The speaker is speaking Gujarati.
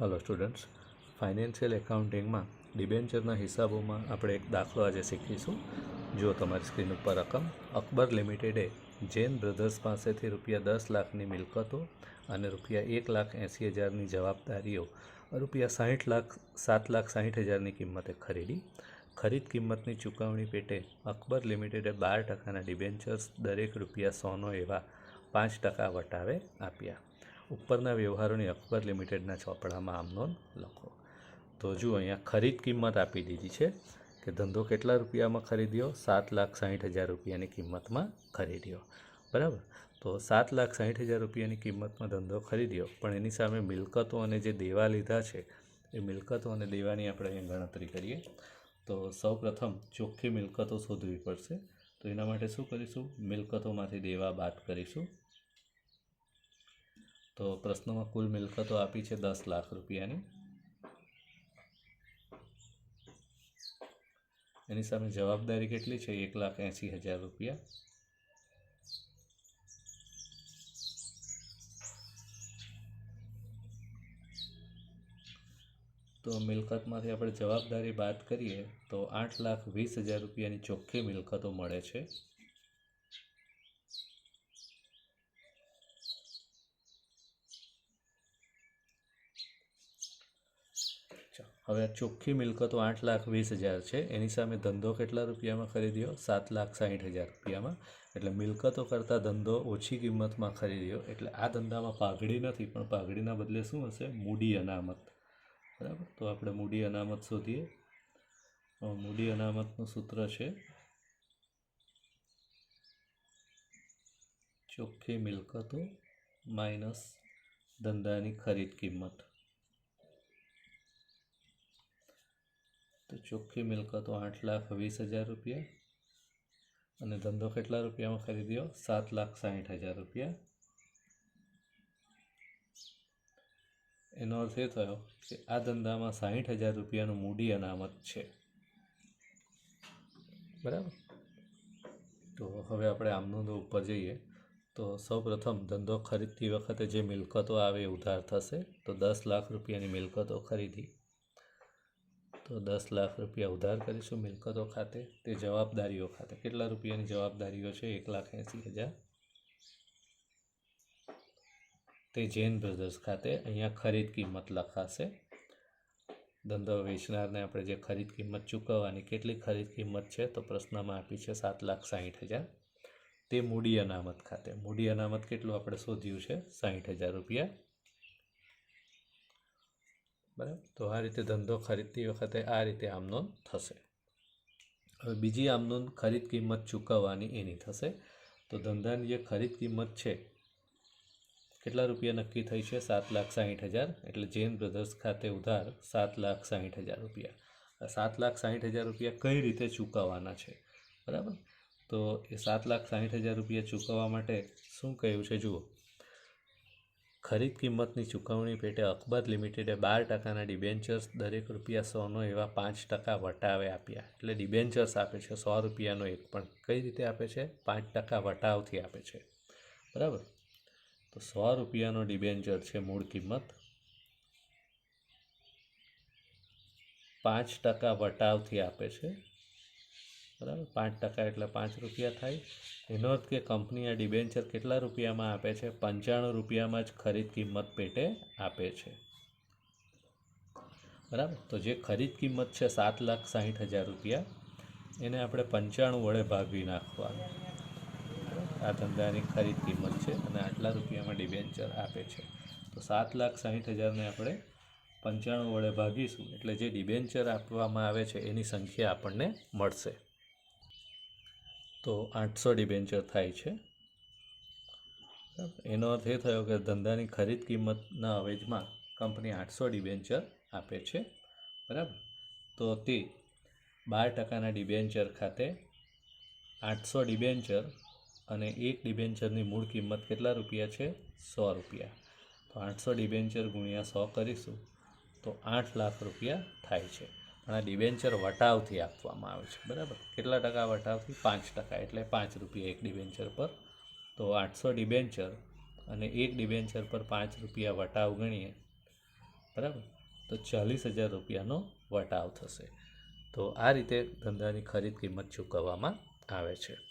હલો સ્ટુડન્ટ્સ ફાઇનાન્શિયલ એકાઉન્ટિંગમાં ડિબેન્ચરના હિસાબોમાં આપણે એક દાખલો આજે શીખીશું. જો તમારી સ્ક્રીન ઉપર રકમ, અકબર લિમિટેડે જૈન બ્રધર્સ પાસેથી રૂપિયા દસ લાખની મિલકતો અને રૂપિયા એક લાખ એંસી હજારની જવાબદારીઓ, રૂપિયા સાહીઠ લાખ, સાત લાખ સાહીઠ હજારની કિંમતે ખરીદી. ખરીદ કિંમતની ચૂકવણી પેટે અકબર લિમિટેડે બાર ટકાના ડિબેન્ચર્સ દરેક રૂપિયા સોનો એવા પાંચ ટકા વટાવે આપ્યા. ઉપરના વ્યવહારોની અકબર લિમિટેડના ચોપડામાં આમનો લખો. તો જુઓ, અહીંયા ખરીદ કિંમત આપી દીધી છે કે ધંધો કેટલા રૂપિયામાં ખરીદ્યો? સાત લાખ સાહીઠ હજાર રૂપિયાની કિંમતમાં ખરીદ્યો. બરાબર? તો સાત લાખ સાહીઠ હજાર રૂપિયાની કિંમતમાં ધંધો ખરીદ્યો, પણ એની સામે મિલકતો અને જે દેવા લીધા છે, એ મિલકતો અને દેવાની આપણે અહીંયા ગણતરી કરીએ. તો સૌ પ્રથમ ચોખ્ખી મિલકતો શોધવી પડશે. તો એના માટે શું કરીશું? મિલકતોમાંથી દેવા બાદ કરીશું. તો પ્રશ્નમાં કુલ મિલકતો આપી છે દસ લાખ રૂપિયાની. એની સામે જવાબદારી કેટલી છે? એક લાખ એંસી હજાર રૂપિયા. તો મિલકતમાંથી આપણે જવાબદારી બાદ કરીએ તો આઠ લાખ વીસ હજાર રૂપિયાની ચોખ્ખી મિલકતો મળે છે. હવે ચોખ્ખી મિલકતો આઠ લાખ વીસ હજાર છે. એની સામે ધંધો કેટલા રૂપિયામાં ખરીદ્યો? સાત લાખ સાહીઠ હજાર રૂપિયામાં. એટલે મિલકતો કરતાં ધંધો ઓછી કિંમતમાં ખરીદ્યો. એટલે આ ધંધામાં પાઘડી નથી, પણ પાઘડીના બદલે શું હશે? મૂડી અનામત. બરાબર? તો આપણે મૂડી અનામત શોધીએ. મૂડી અનામતનું સૂત્ર છે ચોખ્ખી મિલકતો માઇનસ ધંધાની ખરીદ કિંમત. તો ચોખ્ખી મિલકતો આઠ લાખ વીસ હજાર રૂપિયા અને ધંધો કેટલા રૂપિયામાં ખરીદ્યો? સાત લાખ સાહીઠ હજાર રૂપિયા. એનો અર્થ એ થયો કે આ ધંધામાં સાહીઠ હજાર રૂપિયાનું મૂડી અનામત છે. બરાબર? તો હવે આપણે આમનું ઉપર જઈએ. તો સૌપ્રથમ ધંધો ખરીદતી વખતે જે મિલકતો આવે ઉધાર થશે. તો દસ લાખ રૂપિયાની મિલકતો ખરીદી. તો દસ લાખ રૂપિયા ઉધાર કરીશું મિલકતો ખાતે, તે જવાબદારીઓ ખાતે. કેટલા રૂપિયાની જવાબદારીઓ છે? એક લાખ એંસી હજાર. તે જૈન બ્રધર્સ ખાતે અહીંયા ખરીદ કિંમત લખાશે. ધંધો વેચનારને આપણે જે ખરીદ કિંમત ચૂકવવાની કેટલી ખરીદ કિંમત છે તો પ્રશ્નમાં આપી છે સાત લાખ સાહીઠ હજાર. તે મૂડી અનામત ખાતે. મૂડી અનામત કેટલું આપણે શોધ્યું છે? સાહીઠ હજાર રૂપિયા. બરાબર? તો આ રીતે ધંધો ખરીદતી વખતે આ રીતે આમનોન થશે. હવે બીજી આમનોન ખરીદ કિંમત ચૂકવવાની એની થશે. તો ધંધાની જે ખરીદ કિંમત છે, કેટલા રૂપિયા નક્કી થઈ છે? સાત લાખ સાહીઠ હજાર. એટલે જૈન બ્રધર્સ ખાતે ઉધાર સાત લાખ સાહીઠ હજાર રૂપિયા. સાત લાખ સાહીઠ હજાર રૂપિયા કઈ રીતે ચૂકવવાના છે? બરાબર? તો એ સાત લાખ સાહીઠ હજાર રૂપિયા ચૂકવવા માટે શું કહ્યું છે? જુઓ. ખરીદ કિંમતની ચૂકવણી પેટે અકબર લિમિટેડે બાર ટકાના ડિબેન્ચર્સ દરેક રૂપિયા સોનો એવા પાંચ ટકા વટાવે આપ્યા. એટલે ડિબેન્ચર્સ આપે છે, સો રૂપિયાનો એક પણ. કઈ રીતે આપે છે? પાંચ ટકા વટાવથી આપે છે. બરાબર? તો સો રૂપિયાનો ડિબેન્ચર છે મૂળ કિંમત. પાંચ ટકા વટાવથી આપે છે. બરાબર? પાંચ ટકા એટલે પાંચ રૂપિયા થાય. એનો અર્થ કે કંપની આ ડિબેન્ચર કેટલા રૂપિયામાં આપે છે? પંચાણું રૂપિયામાં જ ખરીદ કિંમત પેટે આપે છે. બરાબર? તો જે ખરીદ કિંમત છે સાત લાખ સાહીઠ હજાર રૂપિયા, એને આપણે પંચાણું વડે ભાગવી નાખવાનું. આ ધંધાની ખરીદ કિંમત છે અને આટલા રૂપિયામાં ડિબેન્ચર આપે છે. તો સાત લાખ સાહીઠ હજારને આપણે પંચાણું વડે ભાગીશું. એટલે જે ડિબેન્ચર આપવામાં આવે છે, એની સંખ્યા આપણને મળશે. તો આઠસો ડિબેન્ચર થાય છે. એનો અર્થ એ થયો કે ધંધાની ખરીદ કિંમતના અવેજમાં કંપની આઠસો ડિબેન્ચર આપે છે. બરાબર? તો તે બાર ટકાના ડિબેન્ચર ખાતે આઠસો ડિબેન્ચર અને એક ડિબેન્ચરની મૂળ કિંમત કેટલા રૂપિયા છે? સો રૂપિયા. તો આઠસો ડિબેન્ચર ગુણ્યા સો કરીશું તો આઠ લાખ રૂપિયા થાય છે. આ ડિબેન્ચર વટાવથી આપવામાં આવે છે, બરાબર? કેટલા ટકા વટાવથી? પાંચ ટકા, એટલે પાંચ રૂપિયા એક ડિબેન્ચર પર. તો આઠસો ડિબેન્ચર અને એક ડિબેન્ચર પર પાંચ રૂપિયા વટાવ ગણીએ, બરાબર? તો ચાલીસ હજાર રૂપિયાનો વટાવ થશે. તો આ રીતે ધંધાની ખરીદ કિંમત ચૂકવવામાં આવે છે.